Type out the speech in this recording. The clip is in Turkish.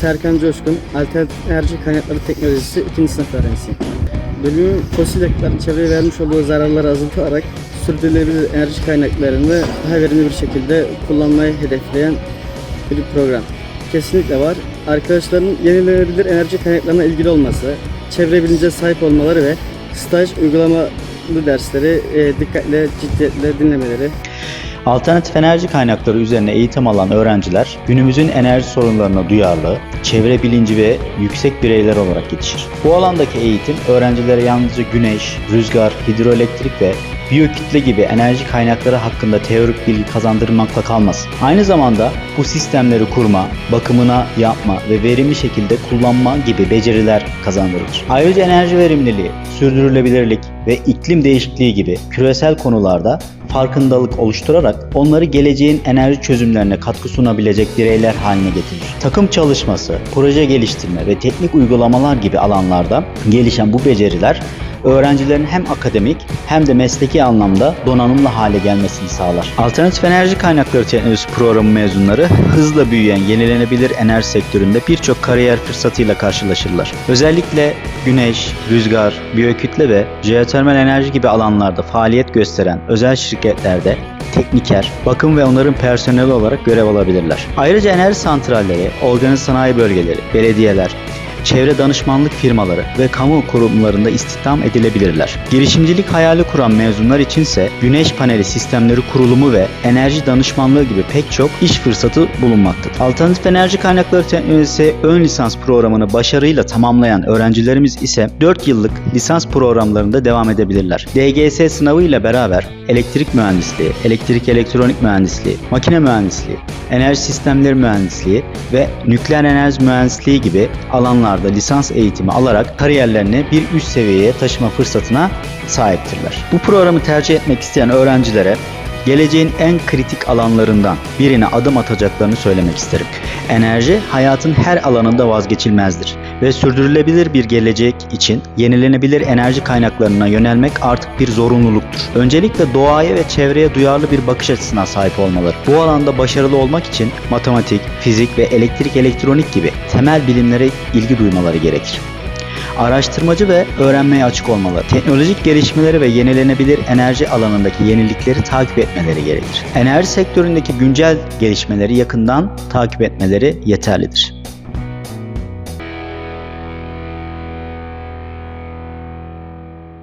Serkan Coşkun, Alternatif Enerji Kaynakları Teknolojisi 2. sınıf öğrencisiyim. Bölümün fosil yakıtların çevreye vermiş olduğu zararları azaltarak sürdürülebilir enerji kaynaklarını daha verimli bir şekilde kullanmayı hedefleyen bir program. Kesinlikle var. Arkadaşların yenilenebilir enerji kaynaklarına ilgili olması, çevre bilince sahip olmaları ve staj uygulamalı dersleri e, dikkatle, ciddiyetle dinlemeleri Alternatif enerji kaynakları üzerine eğitim alan öğrenciler günümüzün enerji sorunlarına duyarlı, çevre bilinci ve yüksek bireyler olarak yetişir. Bu alandaki eğitim öğrencilere yalnızca güneş, rüzgar, hidroelektrik ve biyokütle gibi enerji kaynakları hakkında teorik bilgi kazandırmakla kalmaz. Aynı zamanda bu sistemleri kurma, bakımına yapma ve verimli şekilde kullanma gibi beceriler kazandırılır. Ayrıca enerji verimliliği, sürdürülebilirlik ve iklim değişikliği gibi küresel konularda farkındalık oluşturarak onları geleceğin enerji çözümlerine katkı sunabilecek bireyler haline getirir. Takım çalışması, proje geliştirme ve teknik uygulamalar gibi alanlarda gelişen bu beceriler öğrencilerin hem akademik hem de mesleki anlamda donanımlı hale gelmesini sağlar. Alternatif enerji kaynakları teknolojisi programı mezunları hızla büyüyen yenilenebilir enerji sektöründe birçok kariyer fırsatıyla karşılaşırlar. Özellikle güneş, rüzgar, biyokütle ve jeotermal enerji gibi alanlarda faaliyet gösteren özel şirketlerde tekniker, bakım ve onarım personeli olarak görev alabilirler. Ayrıca enerji santralleri, organize sanayi bölgeleri, belediyeler, çevre danışmanlık firmaları ve kamu kurumlarında istihdam edilebilirler. Girişimcilik hayali kuran mezunlar içinse güneş paneli sistemleri kurulumu ve enerji danışmanlığı gibi pek çok iş fırsatı bulunmaktadır. Alternatif enerji kaynakları teknolojisi ön lisans programını başarıyla tamamlayan öğrencilerimiz ise 4 yıllık lisans programlarında devam edebilirler. DGS sınavı ile beraber elektrik mühendisliği, elektrik elektronik mühendisliği, makine mühendisliği, enerji sistemleri mühendisliği ve nükleer enerji mühendisliği gibi alanlarda lisans eğitimi alarak kariyerlerini bir üst seviyeye taşıma fırsatına sahiptirler. Bu programı tercih etmek isteyen öğrencilere geleceğin en kritik alanlarından birine adım atacaklarını söylemek isterim. Enerji hayatın her alanında vazgeçilmezdir ve sürdürülebilir bir gelecek için yenilenebilir enerji kaynaklarına yönelmek artık bir zorunluluktur. Öncelikle doğaya ve çevreye duyarlı bir bakış açısına sahip olmaları. Bu alanda başarılı olmak için matematik, fizik ve elektrik elektronik gibi temel bilimlere ilgi duymaları gerekir araştırmacı ve öğrenmeye açık olmaları, teknolojik gelişmeleri ve yenilenebilir enerji alanındaki yenilikleri takip etmeleri gerekir. Enerji sektöründeki güncel gelişmeleri yakından takip etmeleri yeterlidir.